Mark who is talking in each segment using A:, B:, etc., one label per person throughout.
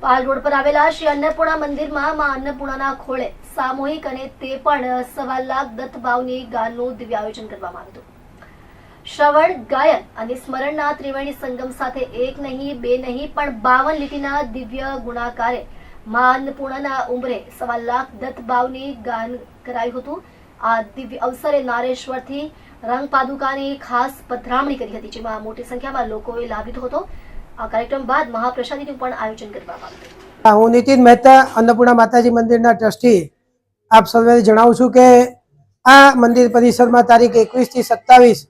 A: પાલ road પર આવેલા શ્રી અન્નપૂર્ણા મંદિરમાં માં અન્નપૂર્ણાના ખોળે સામૂહિક અને તે પણ સવા લાખ દત્ત ગાનનું દિવ્ય કરવામાં આવ્યું હતું. શ્રવણ, ગાયન અને સ્મરણના ત્રિવેણી સંગમ સાથે એક નહીં, બે નહીં, પણ બાવન લીટીના દિવ્ય ગુણાકારે માં અન્નપૂર્ણાના ઉંમરે સવા લાખ દત્ત ભાવની ગાન કરાયું હતું. આ દિવ્ય અવસરે નારેશ્વરથી રંગ પાદુકાની ખાસ પધરામણી કરી હતી, જેમાં મોટી સંખ્યામાં લોકોએ લાભ લીધો હતો. આ કાર્યક્રમ બાદ મહાપ્રસાદીનું પણ આયોજન કરવામાં આવ્યું.
B: હું નીતિન મહેતા, અન્નપૂર્ણા માતાજી મંદિરના ટ્રસ્ટી. આપ સૌને જણાવું છું કે આ મંદિર પરિસરમાં તારીખ એકવીસથી સત્તાવીસ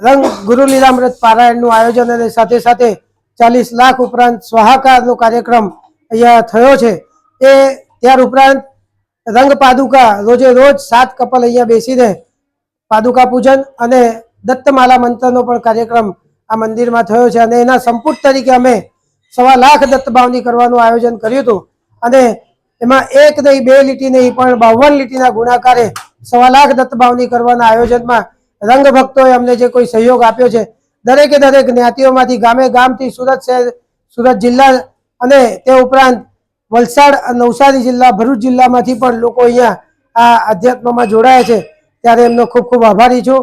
B: રંગ ગુરુ લીલામૃત પારાયણનું આયોજન અને સાથે સાથે ચાલીસ લાખ ઉપરાંત સ્વાહાકારનો કાર્યક્રમ અહીંયા થયો છે. એ ત્યાર ઉપરાંત રંગ પાદુકા રોજે રોજ સાત કપલ અહીંયા બેસીને પાદુકા પૂજન અને દત્તમાલા મંત્રનો પણ કાર્યક્રમ આ મંદિરમાં થયો છે અને એના સંપુટ તરીકે અમે સવા લાખ દત્તભાવની કરવાનું આયોજન કર્યું હતું. અને એમાં એક નહીં, બે લીટી નહીં, પણ બાવન લીટીના ગુણાકારે સવા લાખ દત્તભાવની કરવાના આયોજનમાં રંગ ભક્તોએ અમને જે કોઈ સહયોગ આપ્યો છે, દરેકે દરેક જ્ઞાતિઓમાંથી ગામે ગામથી સુરત શહેર, સુરત જિલ્લા અને તે ઉપરાંત વલસાડ, નવસારી જિલ્લા, ભરૂચ જિલ્લામાંથી પણ લોકો અહીંયા આ અધ્યાત્મમાં જોડાયા છે. ત્યારે એમનો ખૂબ ખૂબ આભારી છું.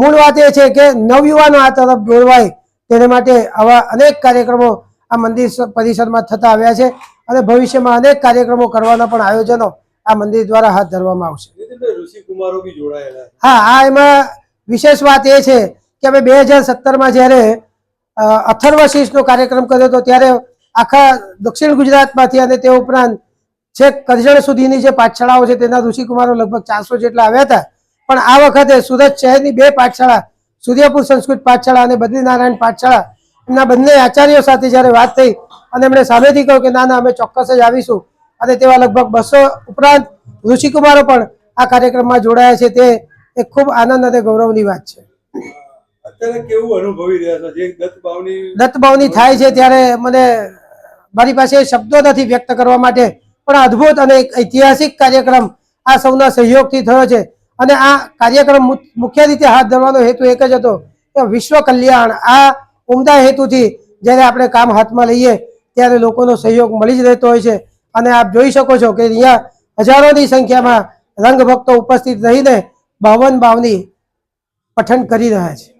B: મૂળ વાત એ છે કે નવયુવાનો આ તરફ દોરવાય તેને માટે આવા અનેક કાર્યક્રમો આ મંદિર પરિસરમાં થતા આવ્યા છે અને ભવિષ્યમાં અનેક કાર્યક્રમો કરવાના પણ આયોજનો આ મંદિર દ્વારા હાથ ધરવામાં આવશે. હા આ એમાં વિશેષ વાત એ છે કે અમે બે હજાર સત્તરમાં જ્યારે અથર્વ શીર્ષનો કાર્યક્રમ કર્યો હતો ત્યારે આખા દક્ષિણ ગુજરાતમાંથી અને તે ઉપરાંત છેક કરજણ સુધીની જે પાઠશાળાઓ છે તેના ઋષિકુમારો લગભગ ચારસો જેટલા આવ્યા હતા પણ આ વખતે સુરત શહેરની બે પાઠશાળા સૂર્યપુર સંસ્કૃત પાઠશાળા અને બદ્રીનારાયણ પાઠશાળા એમના બંને આચાર્યો સાથે જ્યારે વાત થઈ અને એમણે સામેથી કહ્યું કે ના ના અમે ચોક્કસ જ આવીશું. અને તેવા લગભગ બસો ઉપરાંત ઋષિકુમારો પણ આ કાર્યક્રમમાં જોડાયા છે. તે એક ખૂબ આનંદ અને ગૌરવની વાત છે. દત્તભાવની થાય છે ત્યારે મને મારી પાસે શબ્દો નથી વ્યક્ત કરવા માટે પણ અદ્ભુત અને એક ઐતિહાસિક કાર્યક્રમ આ સૌના સહયોગથી થયો છે. અને આ કાર્યક્રમ મુખ્ય રીતે હાથ ધરવાનો હેતુ એક જ હતો, કે વિશ્વ કલ્યાણ. આ ઉમદા હેતુથી જ્યારે આપણે કામ હાથમાં લઈએ, ત્યારે લોકોનો સહયોગ મળી જ રહેતો હોય છે. અને આપ જોઈ શકો છો કે અહીંયા હજારોની સંખ્યામાં રંગ ભક્તો ઉપસ્થિત રહીને બાવન બાવની પઠન કરી રહ્યા છે.